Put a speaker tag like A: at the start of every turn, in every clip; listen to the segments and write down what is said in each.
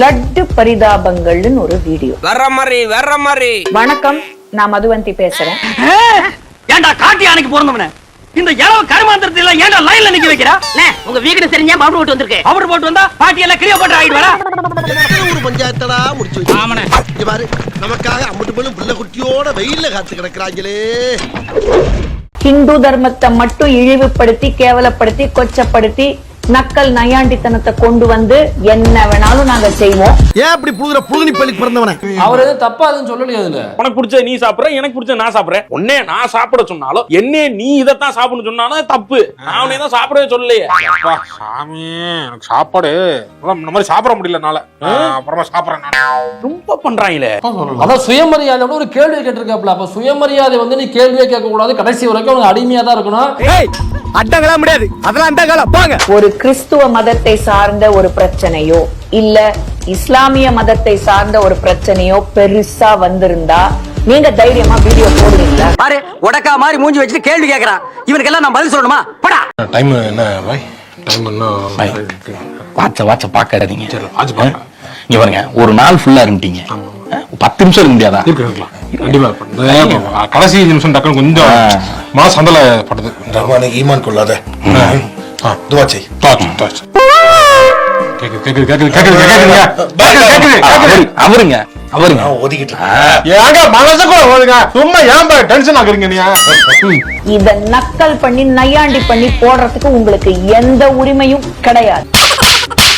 A: லட்டு பரிதாபங்கள்னு ஒரு வீடியோ.
B: வர்ற மாதிரி வர்ற மாதிரி.
A: வணக்கம் நான் மதுவந்தி பேசுறேன்.
C: ஏன்டா காட்டி யானைக்கு பிறந்தவன? இந்த இளவு கருமாந்திரத்தை எல்லாம் ஏன்டா லைன்ல நிக்க வைக்கிறா?
D: உங்க வீடு தெரிஞ்சா பவுடர் போட்டு வந்திருக்கு.
C: பவுடர் போட்டு வந்தா பாட்டி எல்லாம் கிளியோ போட்டு ஆகிட்டு வரா
E: ஒரு பஞ்சாயத்தடா முடிச்சு இங்க பாரு நமக்காக அம்பட்டு போலும் புள்ள குட்டியோட வெயில்ல காத்து கிடக்குறாங்களே
A: ஹிந்து தர்மத்தை மட்டும் இழிவுபடுத்தி கேவலப்படுத்தி கொச்சப்படுத்தி நக்கல் நையாண்டித்தனத்தை கொண்டு வந்து என்ன வேணாலும் நாங்க செய்வோம்.
E: ஏன் இப்படி புழுதுற புழுகனி பள்ளிக்கு பிறந்தவன?
F: அவர் எதுவும் தப்பா எதுவும் சொல்லலையே அதுல
G: உனக்கு பிடிச்ச நீ சாப்பிடுற எனக்கு பிடிச்ச நான் சாப்பிடுறேன். உன்னே நான் சாப்பிட சொன்னாலும் என்னே நீ இதைத்தான் சாப்பிடணும் சொன்னாலும் தப்பு. நான் உன்னை தான் சாப்பிடவே சொல்லலையே.
H: அப்பா, சாமி எனக்கு சாப்பாடு இந்த மாதிரி சாப்பிட முடியலனால நான் அப்புறமா சாப்பிடுறேன் நான்.
G: ரொம்ப பண்றாங்களே.
F: அதான் சுயமரியாதையோட ஒரு கேள்வி கேட்டிருக்காப்ல அப்ப சுயமரியாதை வந்து நீ கேள்வியே கேட்க கூடாது கடைசி வரைக்கும் அடிமையா தான் இருக்கணும்.
B: அட்டங்களா முடியாது. அதெல்லாம் அட்டங்களா போங்க.
A: ஒரு கிறிஸ்துவ மதத்தை சார்ந்த ஒரு பிரச்சனையோ இல்ல இஸ்லாமிய மதத்தை சார்ந்த ஒரு பிரச்சனையோ பெருசா வந்திருந்தா நீங்க தைரியமா வீடியோ போடுவீங்களா?
C: பாரு உடக்கா மாதிரி மூஞ்சி வச்சுட்டு கேள்வி கேக்குறான். இவனுக்கெல்லாம் நான் பதில் சொல்லணுமா? படா.
H: டைம் என்ன பாய்? டைம் என்ன?
I: வாட்ச வாட்ச பாக்காதீங்க. இங்க பாருங்க ஒரு நாள் ஃபுல்லா இருந்துட்டீங்க. பத்து நிமிஷம் இருக்க முடியாதா?
H: கண்டிப்பா கடைசி நிமிஷம் டக்குனு கொஞ்சம். மன சந்தல பட்டது
E: ரஹ்மானே ஈமான் கொள்ளாத. துவா செய்.
I: அவருங்க அவருங்க.
H: ஏங்க மனசுக்குள்ள போதுங்க சும்மா ஏன் டென்ஷன் ஆகுறீங்க நீ
A: இத நக்கல் பண்ணி நையாண்டி பண்ணி போடுறதுக்கு உங்களுக்கு எந்த உரிமையும் கிடையாது.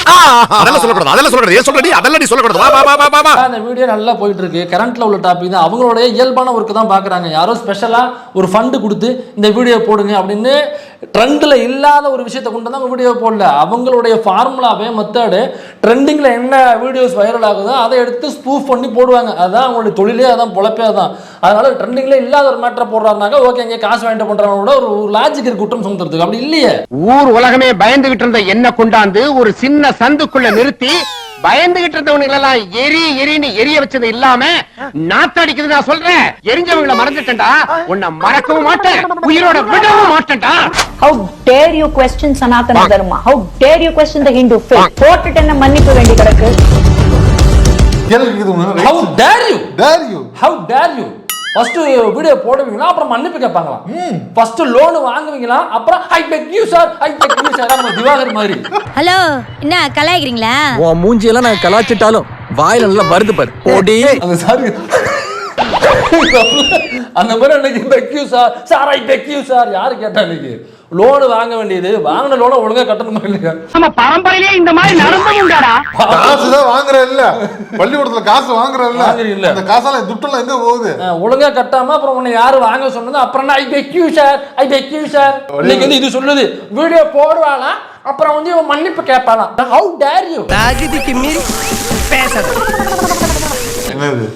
E: அதெல்லாம் சொல்லக்கூடாது அதெல்லாம் சொல்லக்கூடாது. ஏன் சொல்றடி அதெல்லாம் நீ சொல்லக்கூடாது. வா வா வா வா
F: அந்த வீடியோ நல்லா போயிட்டு இருக்கு கரண்ட்ல உள்ள டாபிக் தான். அவங்களோட இயல்பான ஒர்க் தான் பாக்குறாங்க யாரோ ஸ்பெஷலா ஒரு ஃபண்டு கொடுத்து இந்த வீடியோ போடுங்க அப்படின்னு ட்ரெண்டில் இல்லாத ஒரு விஷயத்தை கொண்டு வந்து அவங்க வீடியோ போடல. அவங்களுடைய ஃபார்முலாவே மெத்தடு ட்ரெண்டிங்கில் என்ன வீடியோஸ் வைரல் ஆகுதோ அதை எடுத்து ஸ்பூஃப் பண்ணி போடுவாங்க. அதுதான் அவங்களுடைய தொழிலே அதான் பொழப்பே தான் அதனால் ட்ரெண்டிங்கில் இல்லாத ஒரு மேட்டரை போடுறாருனாக்கா ஓகே இங்கே காசு வாங்கிட்டு பண்றவங்க கூட ஒரு லாஜிக் இருக்கு குற்றம் சுமத்துறதுக்கு. அப்படி இல்லையே.
C: ஊர் உலகமே பயந்துகிட்டு இருந்த என்ன கொண்டாந்து ஒரு சின்ன சந்துக்குள்ள நிறுத்தி பயந்துகிட்டு இருந்தவனுங்க எல்லாம் எரி எரின்னு எரிய வச்சது இல்லாம நாத்தடிக்குது நான் சொல்றேன். எரிஞ்சவங்கள மறந்துட்டேன்டா. உன்னை மறக்கவும் மாட்டேன். உயிரோட விடவும் மாட்டேன்டா.
A: How dare you question Sanatana Dharma how dare you question the Hindu போட்டுட்டு என்ன மன்னிப்பு வேண்டி கிடக்கு?
F: How dare you
H: Dare you?
F: How dare you first video போடுவீங்களா? அப்புறம் மன்னிப்பு கேட்பாங்களாம் ஃபர்ஸ்ட் லோன் வாங்குவீங்களா? அப்புறம் I beg you sir I beg you sir நம்ம திவாகர் மாதிரி.
D: ஹலோ என்ன கலாய்க்கிறீங்களா?
B: உன் மூஞ்சியெல்லாம் நான் கலாச்சிட்டாலும் வாயில நல்லா வருது பாரு. ஓடி.
F: அந்த சார். அந்த மாதிரி அன்னைக்கு beg you sir sir I beg you sir யாரு கேட்டா இன்னைக்கு லோன் வாங்க வேண்டியது. வாங்கின லோனை ஒழுங்கா கட்டணுமா இல்லையா?
C: நம்ம பரம்பரையிலே இந்த மாதிரி
H: காசு தான் வாங்குற இல்ல பள்ளிக்கூடத்துல காசு வாங்குற இல்ல.
F: வாங்குறீல்ல.
H: இந்த காசெல்லாம் துட்டெல்லாம் எங்க போகுது?
F: ஒழுங்கா கட்டாம அப்புறம் உன்னை யாரு வாங்க சொன்னது? அப்புறம் I beg you sir I beg you sir இன்னைக்கு வந்து இது சொல்லுது. வீடியோ போடுவானா அப்புறம் வந்து இவன் மன்னிப்பு கேட்பானா ஹவு டேர் யூ
B: தகுதிக்கு மீறி பேசுறது
H: என்னது?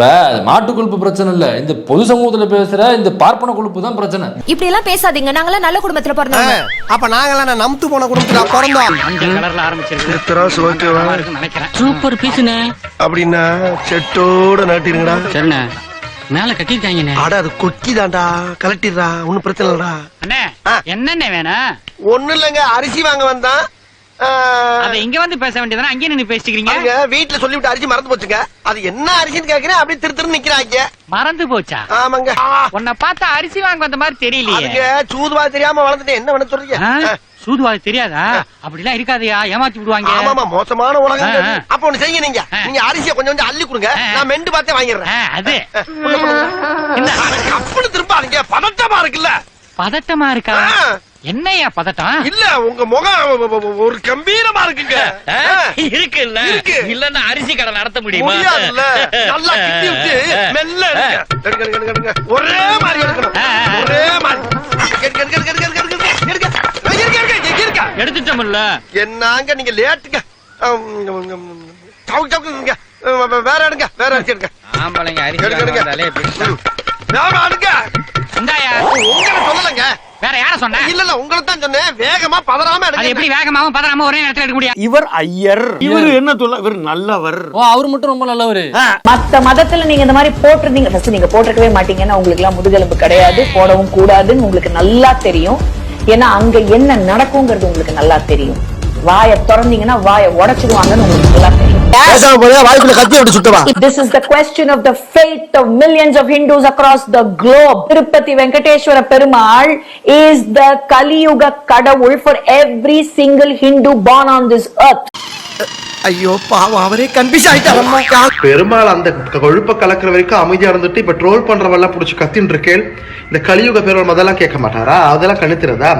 F: இப்ப மாட்டு கொழுப்பு பிரச்சனை இல்ல. இந்த பொது சமூகத்துல பேசுற இந்த பார்ப்பன கொழுப்பு தான் பிரச்சனை.
D: இப்படி எல்லாம் பேசாதீங்க. நாங்களாம் நல்ல குடும்பத்துல பிறந்தவங்க.
E: அப்ப நாங்கெல்லாம் நம்து போன குடும்பத்துல பிறந்தோம்.
C: கலர்ல ஆரம்பிச்சிருக்கு.
E: திராசு ஓகேவா
C: நினைக்கிறேன்.
D: சூப்பர் பீஸ்னே
E: அப்படின்னா செட்டோட நாட்டிருங்கடா
C: சரிண்ணே. மேல கட்டிருக்காங்கண்ணே
E: அட அது கொக்கி தான்டா கலட்டிடுறா. ஒண்ணும் பிரச்சனை இல்லடா.
C: அண்ணே என்னண்ணே வேணும்?
E: ஒண்ணும் இல்லைங்க. அரிசி வாங்க வந்தான்.
C: அத இங்க வந்து பேச வேண்டியதானே அங்கேயே நின்னு பேசிக்கிறீங்க?
E: வீட்டுல சொல்லிவிட்டு அரிசி மறந்து போச்சுங்க. அது என்ன அரிசின்னு கேக்குறேன் அப்படியே திரு திரு நிக்கிறாங்க.
C: மறந்து போச்சா?
E: ஆமாங்க.
C: உன்னை பார்த்தா அரிசி வாங்க வந்த மாதிரி தெரியலையே.
E: சூதுவா தெரியாம வளர்ந்துட்டேன் என்ன பண்ண சொல்றீங்க?
C: சூதுவாது தெரியாதா? அப்படிலாம் இருக்காதயா? ஏமாத்தி விடுவாங்க.
E: ஆமாமா மோசமான உலகம். அப்ப ஒண்ணு செய்யுங்க நீங்க. நீங்க அரிசியை கொஞ்சம் கொஞ்சம் அள்ளி கொடுங்க. நான் மெண்டு பார்த்தே வாங்கிடுறேன்.
C: அது.
E: கப்புன்னு திரும்பாதீங்க. பதட்டமா இருக்குல்ல.
C: பதட்டமா இருக்கா. என்னையா பதட்டம்?
E: இல்ல உங்க முகம் ஒரு கம்பீரமா இருக்குங்க.
C: இருக்கு இல்ல
E: இருக்கு.
C: இல்லன்னா அரிசி கடை நடத்த
E: முடியாதுல்ல. நல்லா கிட்டி விட்டு மெல்ல. ஒரே மாதிரி எடுக்கணும். ஒரே மாதிரி.
C: எடுத்துட்டோம்ல.
E: என்னங்க நீங்க லேட்டுங்க. வேற எடுங்க வேற அரிசி எடுங்க.
C: ஆம்பளைங்க
E: எடுங்க, எடுங்க. ம். வேற எடுங்க
C: இந்தாயா
E: உங்களை சொல்லலைங்க.
C: வேற யார சொன்ன?
E: இல்ல இல்ல உங்களை தான் சொன்னேன். வேகமா பதறாம
C: அது எப்படி வேகமாவும் பதறாம ஒரே நேரத்துல எடுக்க முடியும்
B: இவர் ஐயர். இவர் என்ன சொல்ல இவர் நல்லவர்.
F: ஓ அவர் மட்டும் ரொம்ப நல்லவரு.
A: மத்த மதத்துல நீங்க இந்த மாதிரி போட்டிருந்தீங்க. ஃபர்ஸ்ட் நீங்க போட்டிருக்கவே மாட்டீங்கன்னா உங்களுக்கு எல்லாம் முதுகெலும்பு கிடையாது போடவும் கூடாதுன்னு உங்களுக்கு நல்லா தெரியும். ஏன்னா அங்க என்ன நடக்குங்கிறது உங்களுக்கு நல்லா தெரியும். வாயை திறந்தீங்கன்னா வாயை உடைச்சிடுவாங்கன்னு உங்களுக்கு நல்லா தெரியும்.
E: பேசாம போறியா? வாய்க்குள்ள கத்தி விட்டு சுத்தவா
A: This is the question of the fate of millions of Hindus across the globe. Tirupati Venkateshwara Perumal is the Kaliyuga Kadavul for every single Hindu born on this earth.
E: ஐயோ பாவம் அவரே கன்ஃபியூஸ் ஆயிட்டாரம்மா
J: பெருமாள் அந்த கொழுப்ப கலக்கிற வரைக்கும் அமைதியா இருந்துட்டு இப்ப ட்ரோல் பண்றவெல்லாம் புடிச்சு கத்தின்னு இருக்கேன். இந்த கலியுக பெருமாள் அதெல்லாம் கேட்க மாட்டாரா? அதெல்லாம் கணித்துறதா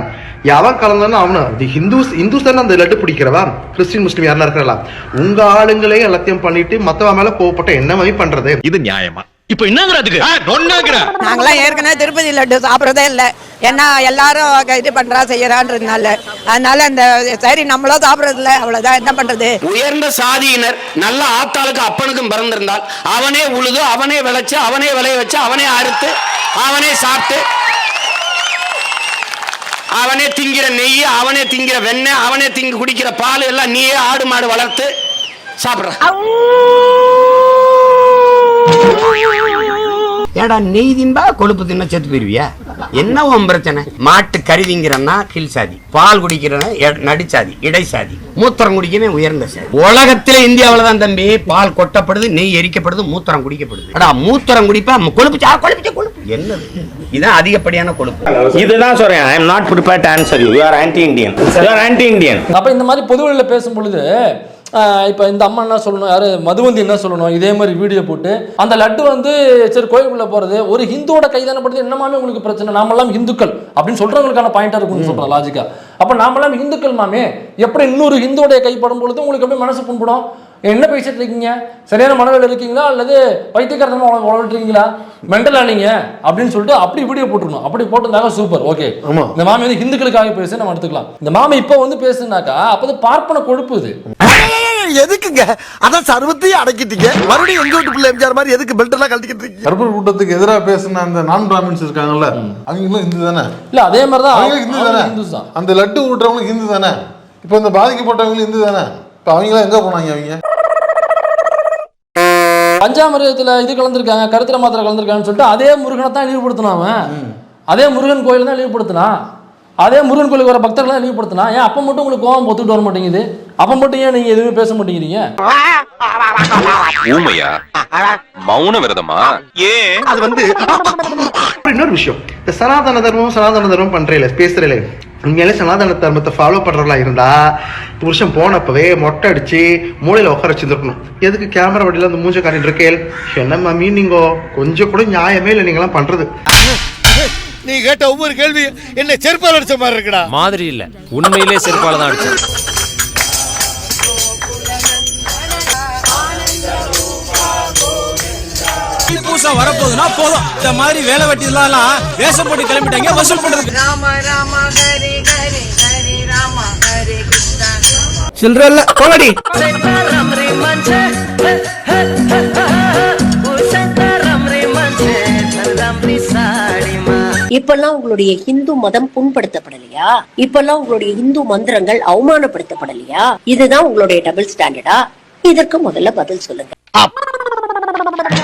J: எவன் கலந்தானோ அவனு. இது ஹிந்துஸ் இந்துஸ் தானே அந்த லட்டு பிடிக்கிறவா? கிறிஸ்டின் முஸ்லீம் யாரெல்லாம் இருக்கிறலாம் உங்க ஆளுங்களே எல்லாத்தையும் பண்ணிட்டு மத்தவன் மேல கோவப்பட்ட என்ன மாதிரி பண்றது?
I: இது நியாயமா? இப்ப என்னங்கிறதுக்கு?
K: நாங்களாம் ஏற்கனவே திருப்பதி லட்டு சாப்பிட்றதே இல்லை. ஏன்னா எல்லாரும் இது பண்றா செய்யறான்றதுனால. அதனால இந்த சரி நம்மளும் சாப்பிட்றது இல்லை. அவ்வளவுதான். என்ன பண்றது?
C: உயர்ந்த சாதியினர் நல்ல ஆத்தாளுக்கு அப்பனுக்கும் பிறந்திருந்தால் அவனே உழுது அவனே விளைச்சு அவனே விளைய வச்சு அவனே அறுத்து அவனே சாப்பிட்டு அவனே திங்கிற நெய் அவனே திங்கிற வெண்ணெய் அவனே திங்கி குடிக்கிற பால் எல்லாம் நீயே ஆடு மாடு வளர்த்து சாப்பிடுற ஏடா நெய் தின்பா கொழுப்பு தின்ன செத்து போயிருவியா? என்ன உன் பிரச்சனை? மாட்டு கறி திங்கிறன்னா கீழ் சாதி. பால் குடிக்கிறனா நடிச்சாதி இடைசாதி மூத்திரம் குடிக்கிறேன் உயர்ந்த சாதி. உலகத்துல இந்தியாவில தான் தம்பி பால் கொட்டப்படுது நெய் எரிக்கப்படுது மூத்திரம் குடிக்கப்படுது. அடா மூத்திரம் குடிப்பா கொழுப்பு சா கொழுப்பு கொழுப்பு. என்னது? இதான் அதிகப்படியான கொழுப்பு.
G: இதுதான் சொல்றேன் I am not prepare to answer you are anti Indian you are anti Indian
F: அப்ப இந்த மாதிரி பொதுவெளியில பேசும் பொழுது இப்ப இந்த அம்மா என்ன சொல்லணும்? யாரு? மதுவந்தி என்ன சொல்லணும்? இதே மாதிரி வீடியோ போட்டு அந்த லட்டு வந்து சரி கோயிலுக்குள்ள போறது ஒரு ஹிந்துவோட கைதானப்படுது என்னமாமே உங்களுக்கு பிரச்சனை. நாமெல்லாம் இந்துக்கள் அப்படின்னு சொல்றவங்களுக்கான பாயிண்டா இருக்கும்னு சொல்றேன் லாஜிக்கா அப்ப நாமெல்லாம் இந்துக்கள் மாமே எப்படி இன்னொரு ஹிந்துவோடைய கைப்படும் பொழுது உங்களுக்கு எப்படி மனசு புண்படும்? என்ன பேசிட்டு இருக்கீங்க? சரியான மனநிலை இருக்கீங்களா? அல்லது பைத்தியக்காரத்தனமா வளர்ட்டுறீங்களா மெண்டலா நீங்க? அப்படின்னு சொல்லிட்டு அப்படி வீடியோ போட்டுருணும் அப்படி போட்டிருந்தாங்க சூப்பர் ஓகே இந்த மாமி வந்து ஹிந்துக்களுக்காக பேசு நம்ம எடுத்துக்கலாம். இந்த மாமி இப்போ வந்து பேசுனாக்கா அப்போ பார்ப்பன கொழுப்பு இது.
E: எதுக்குங்க? அதான் சர்வத்தையும் அடக்கிட்டீங்க. மறுபடியும் எங்க வீட்டு பிள்ளை எம்ஜிஆர் மாதிரி எதுக்கு பெல்ட் எல்லாம் கழட்டிக்கிட்டு இருக்கீங்க?
H: கருப்பர் கூட்டத்துக்கு எதிராக பேசின அந்த நான் பிராமின்ஸ் இருக்காங்கல்ல அவங்களும் இந்து தானே?
F: இல்ல அதே மாதிரி தான்
H: அவங்களும் இந்து தானே? அந்த லட்டு ஊட்டுறவங்களும் இந்து தானே? இப்போ இந்த பாதிக்கப்பட்டவங்களும் இந்து தானே? இப்போ அவங்களாம் எங்க போனாங்க அவங்க?
F: பஞ்சாமிரதத்துல இது கலந்துருக்காங்க கருத்திர மாத்திரை கலந்துருக்காங்கன்னு சொல்லிட்டு அதே முருகனை தான் இழிவுபடுத்தினான் அவன். அதே முருகன் கோயில் தான் இழிவுபடுத்தினான் அதே முருகன் கோயிலுக்கு வர பக்தர்கள் தான் இழிவுபடுத்தினா ஏன் அப்ப மட்டும் உங்களுக்கு கோவம் ஒத்துட்டு வர மாட்டேங்குது? அப்ப மட்டும் ஏன் நீங்க எதுவுமே பேச மாட்டேங்கிறீங்க?
I: ஊமையா? மௌன விரதமா? ஏன்?
J: அது வந்து இன்னொரு விஷயம். இந்த சனாதன தர்மம் சனாதன தர்மம் பண்றேல பேசுறேல உண்மையிலே சனாதன தர்மத்தை ஃபாலோ பண்றவங்களா இருந்தா புருஷன் போனப்பவே மொட்டை அடிச்சு மூலையில உட்கார வச்சிருக்கணும் எதுக்கு கேமரா வண்டியில அந்த மூஞ்ச காட்டிட்டு இருக்கேன் என்ன மம்மி நீங்க? கொஞ்சம் கூட நியாயமே இல்லை நீங்களாம் பண்றது.
E: நீ கேட்ட ஒவ்வொரு கேள்வி என்ன செருப்பால் அடிச்ச மாதிரி இருக்குடா.
B: மாதிரி இல்ல. உண்மையிலே செருப்பால தான் அடிச்சேன். புதுசா வரப்போகுதுன்னா போதும். இந்த மாதிரி வேலை வெட்டி எல்லாம் வேஷம் போட்டு கிளம்பிட்டாங்க வசூல் பண்றதுக்கு.
E: சில்றல்ல போகடி
K: இப்பெல்லாம் உங்களுடைய இந்து மதம் புண்படுத்தப்படலையா? இப்பெல்லாம் உங்களுடைய இந்து மந்திரங்கள் அவமானப்படுத்தப்படலையா? இதுதான் உங்களுடைய டபுள் ஸ்டாண்டர்டா இதற்கு முதல்ல பதில் சொல்லுங்க.